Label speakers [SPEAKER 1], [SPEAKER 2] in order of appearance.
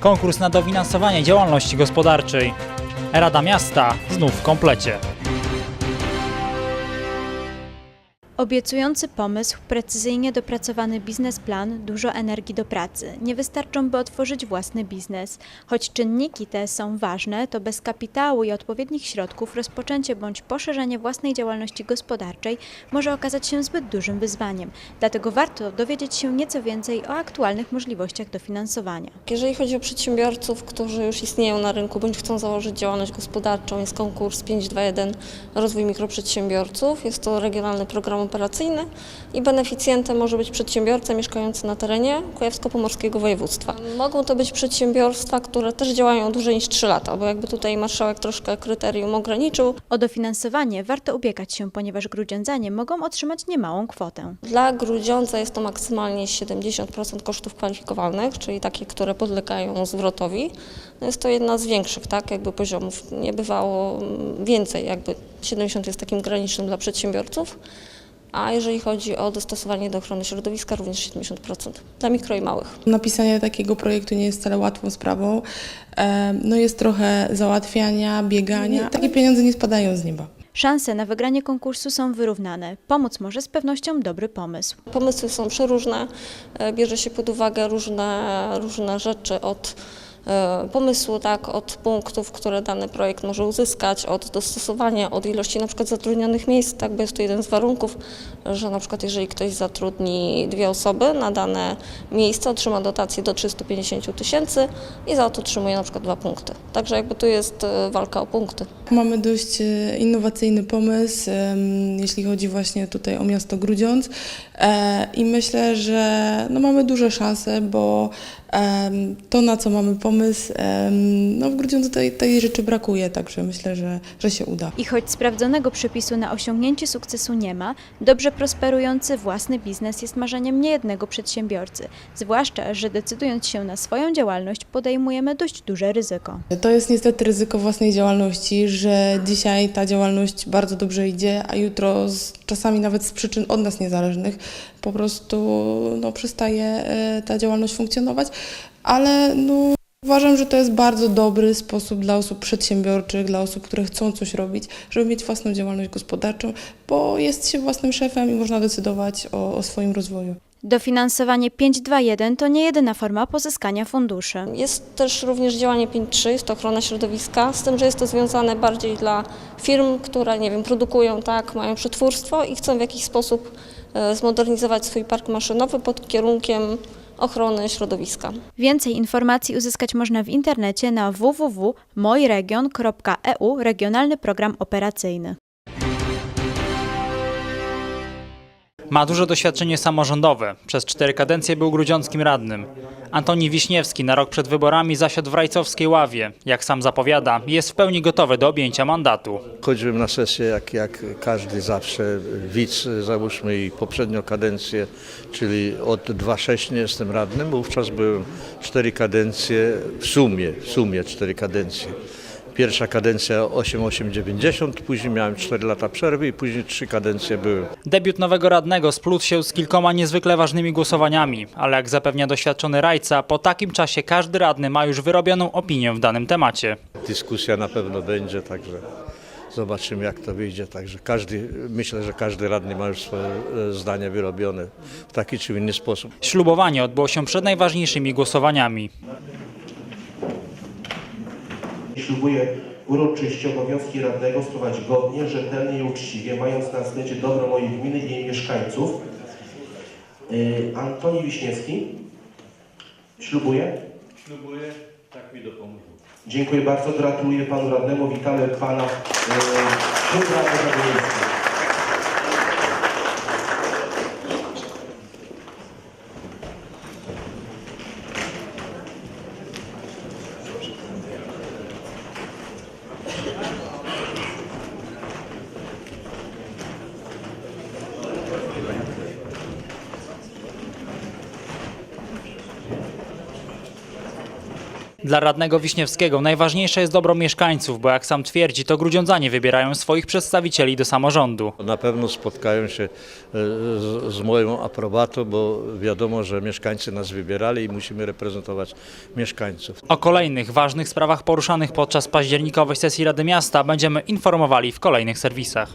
[SPEAKER 1] Konkurs na dofinansowanie działalności gospodarczej. Rada Miasta znów w komplecie.
[SPEAKER 2] Obiecujący pomysł, precyzyjnie dopracowany biznesplan, dużo energii do pracy. Nie wystarczą, by otworzyć własny biznes. Choć czynniki te są ważne, to bez kapitału i odpowiednich środków rozpoczęcie bądź poszerzenie własnej działalności gospodarczej może okazać się zbyt dużym wyzwaniem. Dlatego warto dowiedzieć się nieco więcej o aktualnych możliwościach dofinansowania.
[SPEAKER 3] Jeżeli chodzi o przedsiębiorców, którzy już istnieją na rynku bądź chcą założyć działalność gospodarczą, jest konkurs 521 Rozwój Mikroprzedsiębiorców. Jest to regionalny program operacyjny i beneficjentem może być przedsiębiorca mieszkający na terenie Kujawsko-Pomorskiego Województwa. Mogą to być przedsiębiorstwa, które też działają dłużej niż 3 lata, bo jakby tutaj marszałek troszkę kryterium ograniczył.
[SPEAKER 2] O dofinansowanie warto ubiegać się, ponieważ grudziądzanie mogą otrzymać niemałą kwotę.
[SPEAKER 3] Dla Grudziądza jest to maksymalnie 70% kosztów kwalifikowalnych, czyli takie, które podlegają zwrotowi. No jest to jedna z większych tak, jakby poziomów. Nie bywało mm, więcej, jakby 70 jest takim granicznym dla przedsiębiorców. A jeżeli chodzi o dostosowanie do ochrony środowiska, również 70% dla mikro i małych.
[SPEAKER 4] Napisanie takiego projektu nie jest wcale łatwą sprawą. No jest trochę załatwiania, biegania. Takie pieniądze nie spadają z nieba.
[SPEAKER 2] Szanse na wygranie konkursu są wyrównane. Pomóc może z pewnością dobry pomysł.
[SPEAKER 3] Pomysły są przeróżne, e, bierze się pod uwagę różne, różne rzeczy od pomysłu, tak, od punktów, które dany projekt może uzyskać, od dostosowania, od ilości na przykład zatrudnionych miejsc, tak, bo jest to jeden z warunków, że na przykład jeżeli ktoś zatrudni dwie osoby na dane miejsce, otrzyma dotację do 350 tysięcy i za to otrzymuje na przykład dwa punkty. Także jakby tu jest e, walka o punkty.
[SPEAKER 4] Mamy dość e, innowacyjny pomysł, jeśli chodzi właśnie tutaj o miasto Grudziądz E, i myślę, że no mamy duże szanse, bo to na co mamy pomysł, no w Grudziądzu tej, tej rzeczy brakuje, także myślę, że, że się uda.
[SPEAKER 2] I choć sprawdzonego przepisu na osiągnięcie sukcesu nie ma, dobrze prosperujący własny biznes jest marzeniem niejednego przedsiębiorcy. Zwłaszcza, że decydując się na swoją działalność, podejmujemy dość duże ryzyko.
[SPEAKER 4] To jest niestety ryzyko własnej działalności, że dzisiaj ta działalność bardzo dobrze idzie, a jutro z, czasami nawet z przyczyn od nas niezależnych po prostu no, przestaje e, ta działalność funkcjonować, ale no, uważam, że to jest bardzo dobry sposób dla osób przedsiębiorczych, dla osób, które chcą coś robić, żeby mieć własną działalność gospodarczą, bo jest się własnym szefem i można decydować o, o swoim rozwoju.
[SPEAKER 2] Dofinansowanie 521 to nie jedyna forma pozyskania funduszy.
[SPEAKER 3] Jest też również działanie 5.3, jest to ochrona środowiska, z tym, że jest to związane bardziej dla firm, które, nie wiem, produkują, tak, mają przetwórstwo i chcą w jakiś sposób e, zmodernizować swój park maszynowy pod kierunkiem ochrony środowiska.
[SPEAKER 2] Więcej informacji uzyskać można w internecie na www.mojregion.eu Regionalny Program Operacyjny.
[SPEAKER 1] Ma duże doświadczenie samorządowe. Przez cztery kadencje był grudziąckim radnym. Antoni Wiśniewski na rok przed wyborami zasiadł w rajcowskiej ławie. Jak sam zapowiada, jest w pełni gotowy do objęcia mandatu.
[SPEAKER 5] Chodziłem na sesję jak, jak każdy zawsze, widz, załóżmy i poprzednią kadencję, czyli od 2.6 nie jestem radnym, wówczas byłem cztery kadencje, w sumie, w sumie cztery kadencje. Pierwsza kadencja 8-8-90, później miałem 4 lata przerwy i później trzy kadencje byłem.
[SPEAKER 1] Debiut nowego radnego splótł się z kilkoma niezwykle ważnymi głosowaniami, ale jak zapewnia doświadczony rajca, po takim czasie każdy radny ma już wyrobioną opinię w danym temacie.
[SPEAKER 5] Dyskusja na pewno będzie, także zobaczymy jak to wyjdzie. Także każdy, myślę, że każdy radny ma już swoje e, zdanie wyrobione w taki czy inny sposób.
[SPEAKER 1] Ślubowanie odbyło się przed najważniejszymi głosowaniami.
[SPEAKER 6] Ślubuję uroczyście obowiązki radnego sprawować godnie, rzetelnie i uczciwie, mając na względzie dobro mojej gminy i jej mieszkańców. Yy, Antoni Wiśniewski. Ślubuję.
[SPEAKER 5] Ślubuję, tak mi dopomógł.
[SPEAKER 6] Dziękuję bardzo, gratuluję panu radnemu, witamy pana radnego
[SPEAKER 1] Dla radnego Wiśniewskiego najważniejsze jest dobro mieszkańców, bo jak sam twierdzi, to grudziądzanie wybierają swoich przedstawicieli do samorządu.
[SPEAKER 5] Na pewno spotkają się e, z, z moją aprobatą, bo wiadomo, że mieszkańcy nas wybierali i musimy reprezentować mieszkańców.
[SPEAKER 1] O kolejnych ważnych sprawach poruszanych podczas październikowej sesji Rady Miasta będziemy informowali w kolejnych serwisach.